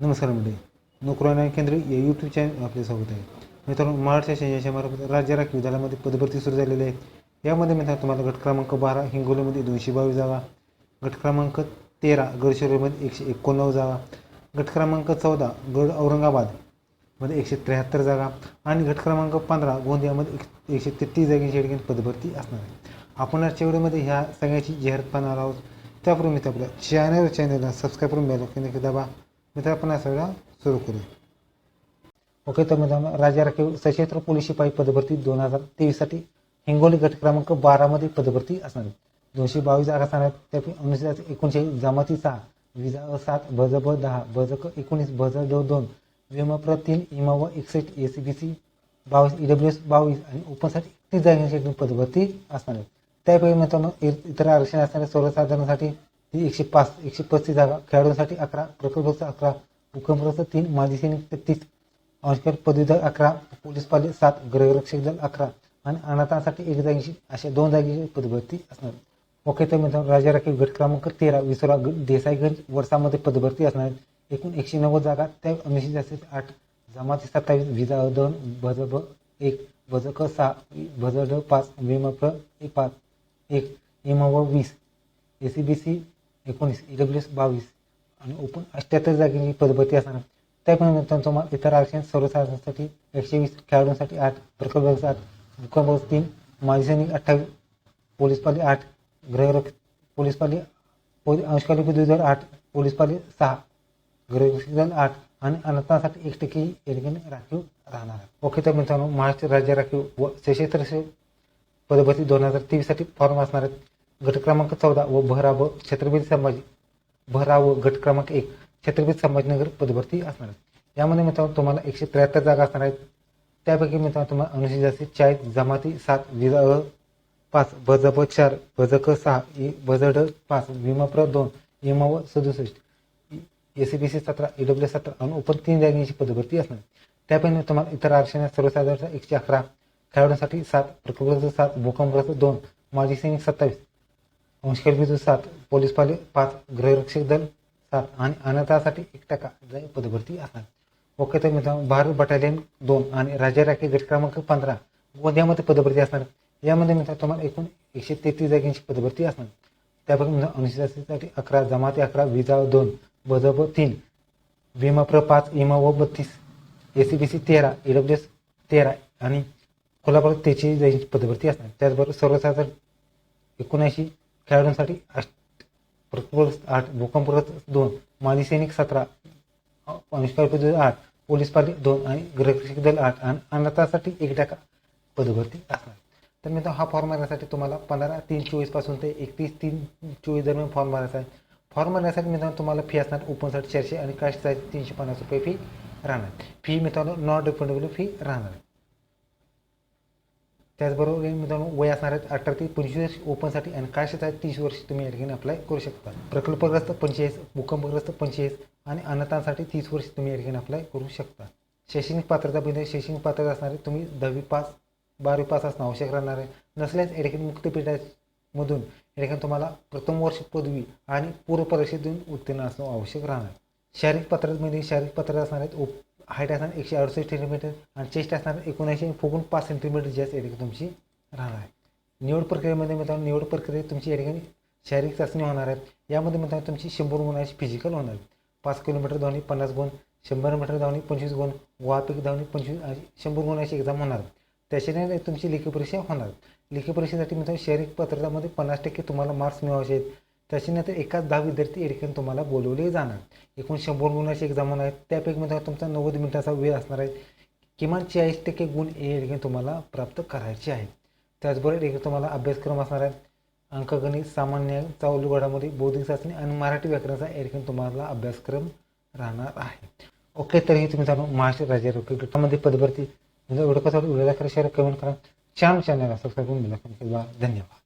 नमस्कार मंडळी. नोकरी केंद्र या यूट्यूब चॅनल आपले स्वागत आहे. मित्रांनो महाराष्ट्र शासनाच्या मार्फत राज्य राखीव दलामध्ये पदभरती सुरू झालेली आहे यामध्ये मित्रांनो तुम्हाला गट क्रमांक बारा हिंगोलीमध्ये दोनशे बावीस जागा. गट क्रमांक तेरा गडचिरोलीमध्ये एकशे एकोणनव्वद जागा. गट क्रमांक चौदा गड औरंगाबादमध्ये एकशे त्र्याहत्तर जागा. आणि गट क्रमांक पंधरा गोंदियामध्ये एक एकशे तेहतीस जागेची या ठिकाणी पदभरती असणार आहे. आपण आजच्या व्हिडिओमध्ये ह्या सगळ्याची जाहिरात पाहणार आहोत. त्यापूर्वी मित्र आपल्या चॅनल चॅनलला सबस्क्राईब करून बेल दाबा. मित्र आपण हा सगळा सुरू करू. ओके तर मित्रांनो राज्य राखीव सशस्त्र पोलीस शिपाई पदभरती दोन हजार तेवीससाठी हिंगोली गट क्रमांक बारामध्ये पदभरती असणार दोनशे बावीस जागा असणार त्यापैकी अनुसूचित एकोणीसशे जमाती सहा विजा सात भज ब दहा भज क एकोणीस भज ड दोन विमप्र तीन इमा व एकसष्ट ए सी बी सी बावीस ई डब्ल्यू एस बावीस आणि ओपनसाठी एकतीस जागांची पदभरती असणार आहे त्यापैकी मित्रांनो इतर आरक्षण असणाऱ्या सर्वसाधारणसाठी ती एकशे पाच एकशे पस्तीस जागा खेळाडूंसाठी अकरा प्रकल्पस्थ अकरा भूकंपग्रस्त तीन माजी सैनिक तेहतीस अंशकर पदवीधर अकरा पोलीस पाले सात गृहरक्षक दल अकरा आणि अनाथांसाठी एक जागेची अशा दोन जागेची पदभरती असणार. ओके तर मित्रांनो राजा राखीव गट क्रमांक तेरा विसोरा देसाईगंज वर्षामध्ये पदभरती असणार. एकूण एकशे नव्वद जागा त्या अनुसूचित जास्तीत आठ जमाती सत्तावीस विजा दोन भज ब एक भज क सहा भज ड पाच विम प्र एक पाच एक एम व वीस ए सी बी सी एकोणीस ई डब्ल्यू एस बावीस आणि ओपन अठ्ठ्याहत्तर जागेची पदभरती असणार त्याप्रमाणे त्यांचा इतर आरक्षण सर्वसाधारणसाठी एकशे वीस खेळाडूंसाठी आठ प्रकल्प सात भूकंप तीन माजी सैनिक अठ्ठावीस पोलीस पाली आठ गृहरक्ष पोलीस पाली पोलीस अंशकाली पदवीधर आठ पोलीस पाली सहा गृहरक्षक दल आठ आणि अनाथांसाठी एक टक्के या राखीव राहणार ओके तर मित्रांनो महाराष्ट्र राज्य राखीव व सशस्त्र पदभरती दोन हजार तेवीससाठी फॉर्म असणार आहेत. गट क्रमांक चौदा व भराव छत्रपती संभाजी भराव गट क्रमांक एक छत्रपती संभाजीनगर पदभरती असणार यामध्ये मित्रांनो तुम्हाला एकशे त्र्याहत्तर जागा असणार आहेत. त्यापैकी मित्रांनो तुम्हाला अनुसूचित जास्तीत चाळीस जमाती सात विजा अ पाच भज चार भज क सहा इ भज ड पाच विमाप्र दोन इमा व सदुसष्ट ए सी बी सी सतरा ई डब्ल्यू सतरा आणि ओपन तीन जागेची पदभरती असणार त्यापैकी तुम्हाला इतर आरक्षण सर्वसाधारण एकशे अकरा खेळाडूंसाठी सात प्रकृत सात भूकंपग्रस्त दोन माजी सैनिक सत्तावीस अंशकल बिंदू सात पोलीस पाले पाच गृहरक्षक दल सात आणि अनाथासाठी एक टक्का जागा पदभरती असणार ओके तर मित्रांनो भारत बटालियन दोन आणि राज्य राखी गट क्रमांक पंधरा गोंदियामध्ये पदभरती असणार. यामध्ये मित्रांनो तुम्हाला एकूण एकशे तेहतीस जागांची पदभरती असणार. त्यापैकी मित्रांनो अनुसूचितसाठी अकरा जमाती अकरा विजा दोन बजब तीन विमा प्र पाच इमा व बत्तीस ए सी बी सी तेरा ई डब्ल्यू एस तेरा आणि कोल्हापूर तेची जायची पदभरती असणार. त्याचबरोबर सर्वसाधारण एकोणऐंशी खेळाडूंसाठी अष्ट प्रकल्पग्रस्त आठ भूकंपग्रस्त दोन माजी सैनिक सतरा अनुष्कार पदवी आठ पोलीस पाली दोन आणि गृहरक्षक दल आठ आणि अनाथासाठी एक टक्का पदभरती असणार. तर मी हा फॉर्म भरण्यासाठी तुम्हाला पंधरा तीन चोवीसपासून ते एकतीस तीन चोवीस दरम्यान फॉर्म भरायचा आहे. फॉर्म भरण्यासाठी मित्रांनो तुम्हाला फी असणार ओपनसाठी चारशे आणि कास्टसाठी तीनशे पन्नास रुपये फी राहणार. फी मित्रांनो नॉन रिफंडेबल फी राहणार. आहे त्याचबरोबर मित्रांनो वय असणार अठरा ते पंचवीस वर्ष ओपनसाठी आणि आहे तीस वर्ष तुम्ही या ठिकाणी अप्लाय करू शकता. प्रकल्पग्रस्त पंचेचाळीस भूकंपग्रस्त पंचेचाळीस आणि अनाथांसाठी तीस वर्ष तुम्ही या ठिकाणी अप्लाय करू शकता. शैक्षणिक पात्रता म्हणजे शैक्षणिक पात्रता असणारे तुम्ही दहावी पास बारावी पास असणं आवश्यक राहणार आहे. नसल्यास या ठिकाणी मुक्तपीठामधून या ठिकाणी तुम्हाला प्रथम वर्ष पदवी आणि पूर्व परीक्षेतून उत्तीर्ण असणं आवश्यक राहणार. शारीरिक पात्रतेमध्ये शारीरिक पात्रता असणार आहेत ओप हाईट असणार एकशे अडुसष्ट सेंटीमीटर आणि चेस्ट असणार एकोणऐंशी फुगून पाच सेंटीमीटर जास्त या ठिकाणी तुमची राहणार आहे. निवड प्रक्रियेमध्ये मित्रांनो निवड प्रक्रियेत तुमची या ठिकाणी शारीरिक चाचणी होणार आहेत यामध्ये मित्रांनो तुमची शंभर गुणाची फिजिकल होणार आहे पाच किलोमीटर धावणे पन्नास गुण शंभर मीटर धावणे पंचवीस गुण वाहतूक धावणे पंचवीस शंभर गुणाची एक्झाम होणार त्याच्याने तुमची लेखी परीक्षा होणार लेखी परीक्षेसाठी मित्रांनो शारीरिक पात्रतामध्ये पन्नास टक्के तुम्हाला मार्क्स मिळवायचे आहेत. त्याच्यानंतर एकाच दहा विद्यार्थी या ठिकाणी तुम्हाला बोलवले जाणार. एकूण शंभर गुणाची एक्झाम होणार आहे. त्यापैकी मित्रांनो तुमचा नव्वद मिनिटाचा वेळ असणार आहे. किमान चाळीस टक्के गुण ए या ठिकाणी तुम्हाला प्राप्त करायचे आहेत. त्याचबरोबर एक तुम्हाला अभ्यासक्रम असणार आहे अंकगणित सामान्य चालू घडामोडी बौद्धिक चाचणी आणि मराठी व्याकरणाचा या ठिकाणी तुम्हाला अभ्यासक्रम राहणार आहे. ओके तरीही तुम्ही जाणून महाराष्ट्र राज्य रोखे पदभरती. म्हणजे एवढं कसं व्हिडिओला करा शेअर कमेंट करा. छान चॅनलला सबस्क्राईब करून धन्यवाद.